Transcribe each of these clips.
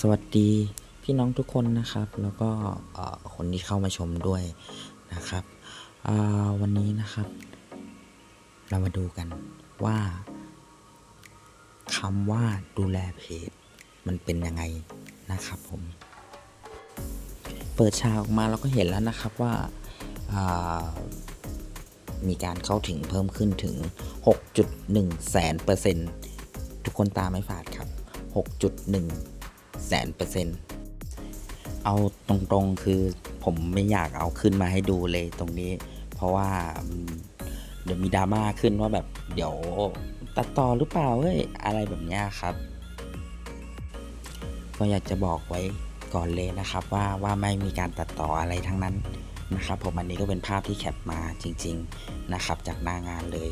สวัสดีพี่น้องทุกคนนะครับ แล้วก็คนที่เข้ามาชมด้วยนะครับวันนี้นะครับ เรามาดูกันว่าคำว่าดูแลเพจมันเป็นยังไงนะครับผม เปิดฉากออกมาเราก็เห็นแล้วนะครับว่าอ่ามีการเข้าถึงเพิ่มขึ้นถึง 6.1 แสนเปอร์เซ็นต์ทุกคนตามไม่ฝาดครับ 6.1 แสนเปอร์เซ็นต์เอาตรงๆคือผมไม่อยากเอาขึ้นมาให้ดูเลยตรงนี้ เพราะว่าเดี๋ยวมีดราม่าขึ้นว่าแบบเดี๋ยวตัดต่อหรือเปล่าเอ้ยอะไรแบบนี้ครับก็อยากจะบอกไว้ก่อนเลยนะครับว่าว่าไม่มีการตัดต่ออะไรทั้งนั้นนะครับผมอันนี้ก็เป็นภาพที่แคปมาจริง ๆนะครับ จากหน้างานเลย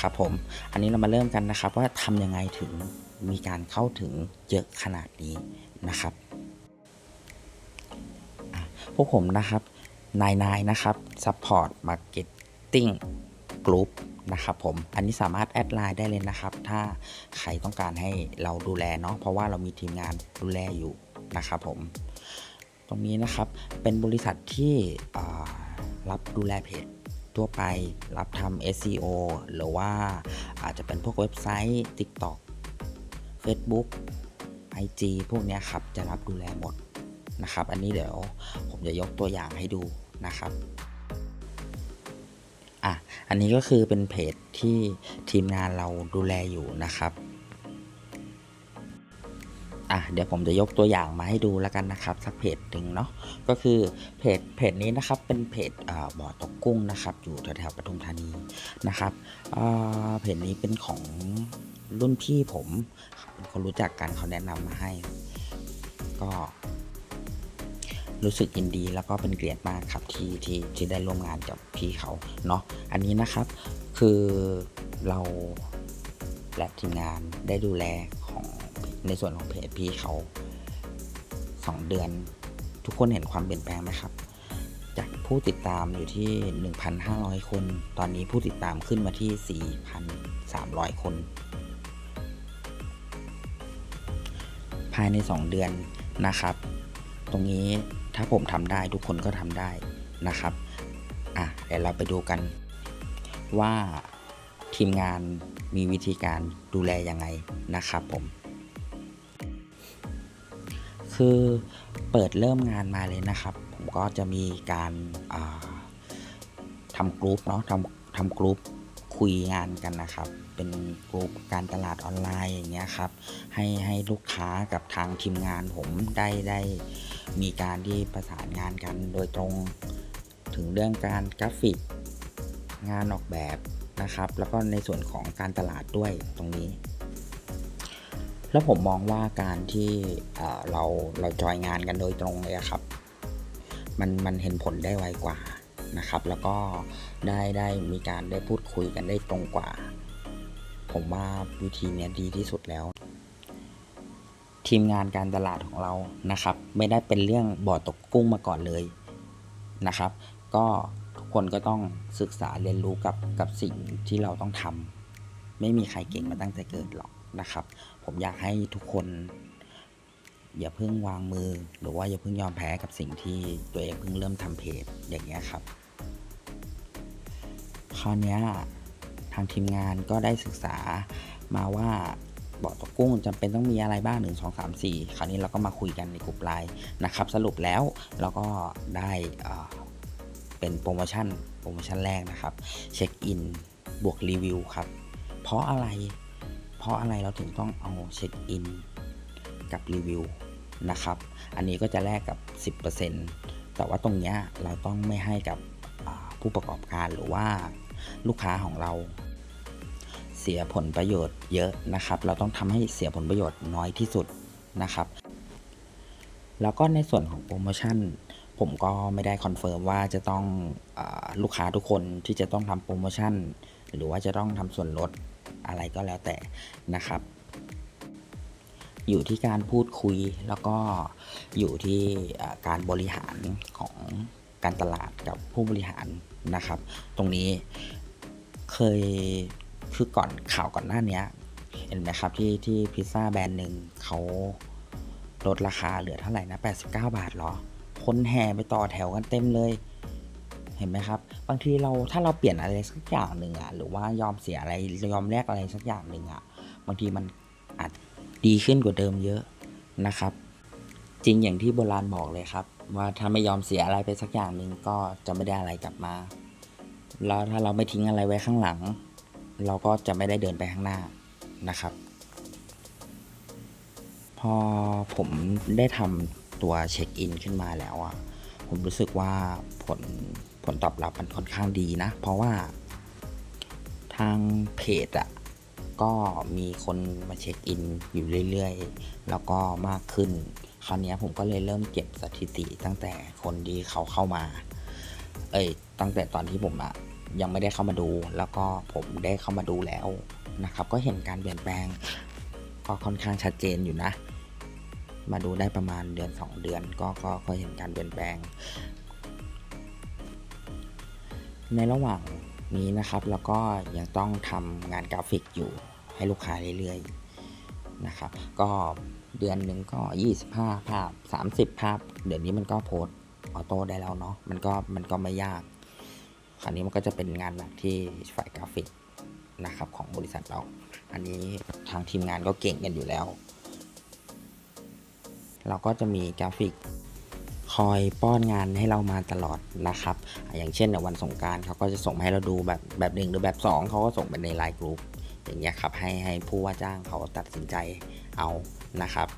ครับผมอันนี้เรามาเริ่มกันนะครับว่าทำยังไงถึง มีการเข้าถึงเยอะขนาดนี้นะครับพวกผมนะครับนายนายนะครับ Support Marketing Group นะครับผม อันนี้สามารถแอดไลน์ได้เลยนะครับ ถ้าใครต้องการให้เราดูแลเนาะ เพราะว่าเรามีทีมงานดูแลอยู่นะครับผม ตรงนี้นะครับ เป็นบริษัทที่รับดูแลเพจทั่วไป รับทำ SEO หรือว่าอาจจะเป็นพวกเว็บไซต์ TikTok Facebook IG พวกนี้ครับจะรับดูแลหมดนะครับ อันนี้เดี๋ยวผมจะยกตัวอย่างให้ดูนะครับอะอันนี้ก็คือเป็นเพจที่ทีมงานเราดูแลอยู่นะครับ อะเดี๋ยวผมจะยกตัวอย่างมาให้ดูแล้วกันนะครับสักเพจหนึ่งเนาะก็คือเพจเพจนี้นะครับเป็นเพจบ่อตกกุ้งนะครับ อยู่แถวๆปทุมธานีนะครับเพจนี้เป็นของรุ่นพี่ผมเป็นคนรู้จักกันเขาแนะนำมาให้ ก็ รู้สึกยินดีแล้วก็เป็นเกียรติมากครับที่ที่ที่ได้ร่วมงานกับพี่เขาเนาะอันนี้นะครับคือเราและทีมงานได้ดูแล ในส่วนของเพจพี่เขาสองเดือน ทุกคนเห็นความเปลี่ยนแปลงไหมครับ จากผู้ติดตามอยู่ที่ 1,500 คน ตอนนี้ผู้ติดตามขึ้นมาที่ 4,300 คน ภายใน 2 เดือนนะครับ ตรงนี้ถ้าผมทำได้ทุกคนก็ทำได้นะครับอะเดี๋ยวเราไปดูกันว่าทีมงานมีวิธีการดูแลยังไงนะครับผม คือเปิดเริ่มงานมาเลยนะครับ ผมก็จะมีการาทำกรุ๊ปเนาะทำทำกรุ๊ปคุยงานกันนะครับ เป็นกรุ๊ปการตลาดออนไลน์อย่างเงี้ยครับ ให้ให้ลูกค้ากับทางทีมงานผมได้ได้มีการที่ประสานงานกันโดยตรงถึงเรื่องการกราฟิกงานออกแบบนะครับ แล้วก็ในส่วนของการตลาดด้วยตรงนี้ แล้วผมมองว่าการที่เราเราจอยงานกันโดยตรงเลยครับ มันมันเห็นผลได้ไวกว่านะครับ แล้วก็ได้ได้มีการได้พูดคุยกันได้ตรงกว่า ผมว่าวิธีนี้ดีที่สุดแล้ว ทีมงานการตลาดของเรานะครับ ไม่ได้เป็นเรื่องบ่อตกกุ้งมาก่อนเลยนะครับ ก็ทุกคนก็ต้องศึกษาเรียนรู้กับกับสิ่งที่เราต้องทำไม่มีใครเก่งมาตั้งแต่เกิดหรอกนะครับ ผมอยากให้ทุกคน อย่าเพิ่งวางมือ หรือว่าอย่าเพิ่งยอมแพ้กับสิ่งที่ตัวเองเพิ่งเริ่มทำเพจอย่างเงี้ยครับ คราวนี้ทางทีมงานก็ได้ศึกษามาว่าบ่อตกกุ้งจำเป็นต้องมีอะไรบ้าง1 2 3 4 คราวนี้เราก็มาคุยกันในกลุ่มไลน์นะครับ สรุปแล้วเราก็ได้เป็นโปรโมชั่นโปรโมชั่นแรกนะครับ เช็คอินบวกรีวิวครับ เพราะอะไร เพราะอะไรเราถึงต้องเอาเช็คอินกับรีวิวนะครับ อันนี้ก็จะแลกกับ 10%แต่ว่าตรงเนี้ยเราต้องไม่ให้กับผู้ประกอบการหรือว่าลูกค้าของเราเสียผลประโยชน์เยอะนะครับ เราต้องทำให้เสียผลประโยชน์น้อยที่สุดนะครับ แล้วก็ในส่วนของโปรโมชั่น ผมก็ไม่ได้คอนเฟิร์มว่าจะต้องอลูกค้าทุกคนที่จะต้องทำโปรโมชั่น หรือว่าจะต้องทำส่วนลด อะไรก็แล้วแต่นะครับ อยู่ที่การพูดคุยแล้วก็อยู่ที่การบริหารของการตลาดกับผู้บริหารนะครับ ตรงนี้เคยคือก่อนข่าวก่อนหน้านี้เห็นไหมครับที่ที่พิซซ่าแบรนด์หนึ่งเขาลดราคาเหลือเท่าไหร่นะ 89 บาทหรอ คนแห่ไปต่อแถวกันเต็มเลย ห็นไหมครับ บางทีเราถ้าเราเปลี่ยนอะไรสักอย่างหนึ่งอะหรือว่ายอมเสียอะไรยอมแลกอะไรสักอย่างหนึ่งอะบางทีมันอาจดีขึ้นกว่าเดิมเยอะนะครับ จริงอย่างที่โบราณบอกเลยครับ ว่าถ้าไม่ยอมเสียอะไรไปสักอย่างหนึ่งก็จะไม่ได้อะไรกลับมา แล้วถ้าเราไม่ทิ้งอะไรไว้ข้างหลัง เราก็จะไม่ได้เดินไปข้างหน้านะครับ พอผมได้ทำตัวเช็คอินขึ้นมาแล้วอะผมรู้สึกว่าผล ผลตอบรับมันค่อนข้างดีนะ เพราะว่าทางเพจอะก็มีคนมาเช็คอินอยู่เรื่อยๆ แล้วก็มากขึ้น คราวนี้ผมก็เลยเริ่มเก็บสถิติตั้งแต่คนที่เขาเข้ามา เอ้ย ตั้งแต่ตอนที่ผมอะยังไม่ได้เข้ามาดู แล้วก็ผมได้เข้ามาดูแล้วนะครับ ก็เห็นการเปลี่ยนแปลง ก็ค่อนข้างชัดเจนอยู่นะ มาดูได้ประมาณเดือน 2 เดือน ก็ก็ก็เห็นการเปลี่ยนแปลง ในระหว่างนี้นะครับแล้วก็ยังต้องทำงานกราฟิกอยู่ให้ลูกค้าเรื่อยๆนะครับ ก็เดือนหนึ่งก็ 25 ภาพ 30 ภาพ เดี๋ยวนี้มันก็โพสออโต้ได้แล้วเนาะมันก็มันก็ไม่ยาก คราวนี้มันก็จะเป็นงานหนักที่ฝ่ายกราฟิกนะครับของบริษัทเรา อันนี้ทางทีมงานก็เก่งกันอยู่แล้ว เราก็จะมีกราฟิก คอยป้อนงานให้เรามาตลอดนะครับ อย่างเช่นวันสงการเขาก็จะส่งมาให้เราดูแบบแบบหนึ่งหรือแบบสองเขาก็ส่งไปในไลน์กรุ๊ปอย่างเงี้ยครับให้ให้ผู้ว่าจ้างเขาตัดสินใจเอานะครับ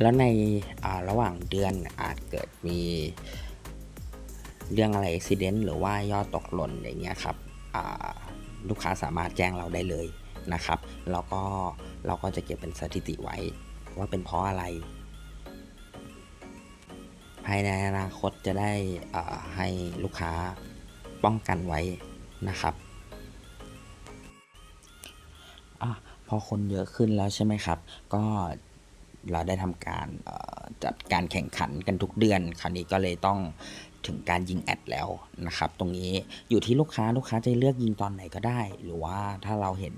แล้วในระหว่างเดือนอาจเกิดมีเรื่องอะไรอุบิเหตุหรือว่ายอดตกหล่นอย่างเงี้ยครับลูกค้าสามารถแจ้งเราได้เลยนะครับ แล้วก็เราก็จะเก็บเป็นสถิติไว้ว่าเป็นเพราะอะไร ภายในอนาคตจะได้ให้ลูกค้าป้องกันไว้นะครับอพอคนเยอะขึ้นแล้วใช่ไหมครับ ก็เราได้ทำการจัดการแข่งขันกันทุกเดือน คราวนี้ก็เลยต้องถึงการยิงแอดแล้วนะครับ ตรงนี้อยู่ที่ลูกค้าลูกค้าจะเลือกยิงตอนไหนก็ได้ หรือว่าถ้าเราเห็น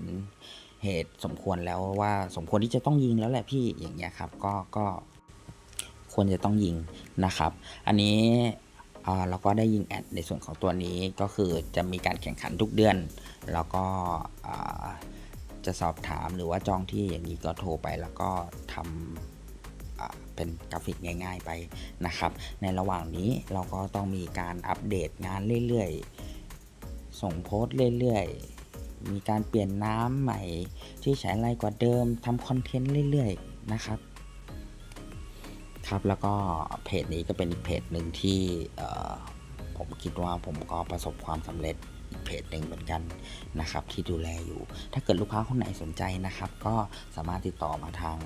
เหตุสมควรแล้วว่าสมควรที่จะต้องยิงแล้วแหละพี่อย่างเงี้ยครับ ก็ก็ ควรจะต้องยิงนะครับ อันนี้เราก็ได้ยิงแอดในส่วนของตัวนี้ก็คือจะมีการแข่งขันทุกเดือน แล้วก็จะสอบถามหรือว่าจองที่อย่างนี้ก็โทรไปแล้วก็ทำเป็นกราฟิกง่าย ๆไปนะครับ ในระหว่างนี้เราก็ต้องมีการอัปเดตงานเรื่อยๆ ส่งโพสต์เรื่อยๆ มีการเปลี่ยนน้ำใหม่ที่ใช้ไรกว่าเดิมทำคอนเทนต์เรื่อยๆ นะครับ ครับแล้วก็เพจนี้ก็เป็นอีกเพจหนึ่งที่ผมคิดว่าผมก็ประสบความสำเร็จอีกเพจหนึ่งเหมือนกันนะครับที่ดูแลอยู่ ถ้าเกิดลูกค้าคนไหนสนใจนะครับ ก็สามารถติดต่อมาทาง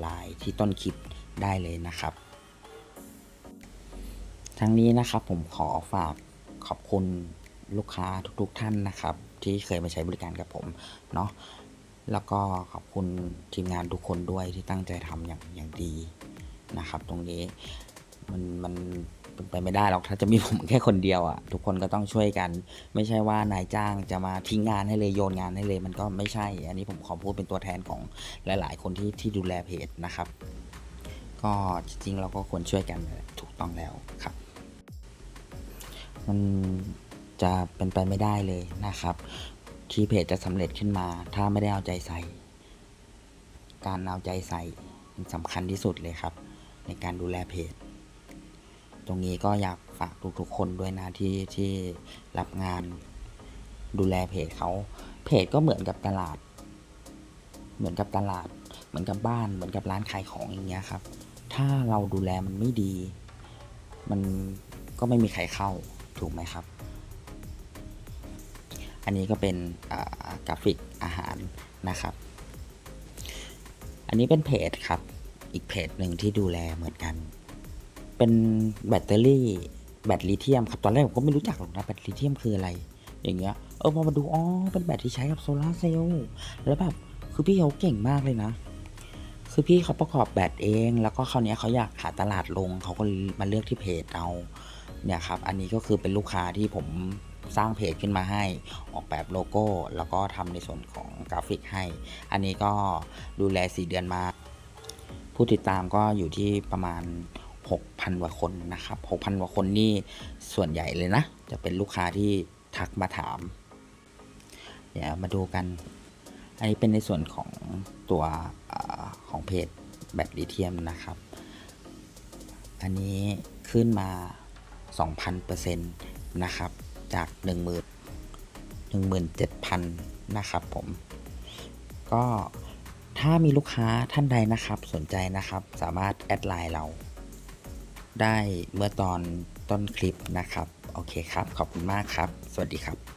ไลน์ที่ต้นคลิปได้เลยนะครับ ทั้งนี้นะครับผมขอฝากขอบคุณลูกค้าทุกๆท่านนะครับ ที่เคยมาใช้บริการกับผมเนาะแล้วก็ขอบคุณทีมงานทุกคนด้วยที่ตั้งใจทำอย่างอย่างดี นะครับ ตรงนี้มันมันเป็นไปไม่ได้หรอกถ้าจะมีผมแค่คนเดียวอะ่ะทุกคนก็ต้องช่วยกัน ไม่ใช่ว่านายจ้างจะมาทิ้งงานให้เลยโยนงานให้เลยมันก็ไม่ใช่ อันนี้ผมขอพูดเป็นตัวแทนของหลาย ๆ คนที่ที่ดูแลเพจนะครับ ก็จริงๆเราก็ควรช่วยกันถูกต้องแล้วครับ มันจะเป็นไปไม่ได้เลยนะครับ ที่เพจจะสำเร็จขึ้นมา ถ้าไม่ได้เอาใจใส่ การเอาใจใส่สำคัญที่สุดเลยครับ ในการดูแลเพจ ตรงนี้ก็อยากฝากทุกๆคนด้วยนะที่ที่รับงานดูแลเพจเขาเพจก็เหมือนกับตลาด เหมือนกับตลาด เหมือนกับบ้าน เหมือนกับร้านขายของอย่างเงี้ยครับ ถ้าเราดูแลมันไม่ดี มันก็ไม่มีใครเข้าถูกไหมครับ อันนี้ก็เป็นกราฟิกอาหารนะครับ อันนี้เป็นเพจครับ อีกเพจหนึ่งที่ดูแลเหมือนกัน เป็นแบตเตอรี่แบตลิเธียมครับตอนแรกผมก็ไม่รู้จักหรอกนะแบตลิเธียมคืออะไร อย่างเงี้ยเออพอมาดูอ๋อเป็นแบตที่ใช้กับโซลาเซลล์แล้วแบบคือพี่เขาเก่งมากเลยนะ คือพี่เขาประกอบแบตเอง แล้วก็คราวเนี้ยเขาอยากหาตลาดลงเขาก็มาเลือกที่เพจเอาเนี่ยครับ อันนี้ก็คือเป็นลูกค้าที่ผมสร้างเพจขึ้นมาให้ ออกแบบโลโก้ แล้วก็ทำในส่วนของกราฟิกให้ อันนี้ก็ดูแล 4 เดือนมา ผู้ติดตามก็อยู่ที่ประมาณ 6,000กว่าคนนะครับ 6,000กว่าคนนี่ส่วนใหญ่เลยนะ จะเป็นลูกค้าที่ทักมาถาม เดี๋ยวมาดูกัน อันนี้เป็นในส่วนของตัวอของเพจแบตลิเทียมนะครับ อันนี้ขึ้นมา 2,000%นะครับ จาก 10,000 17,000 นะครับผม ก็ ถ้ามีลูกค้าท่านใดนะครับสนใจนะครับ สามารถแอดไลน์เรา ได้เมื่อตอนต้นคลิปนะครับ โอเคครับ ขอบคุณมากครับ สวัสดีครับ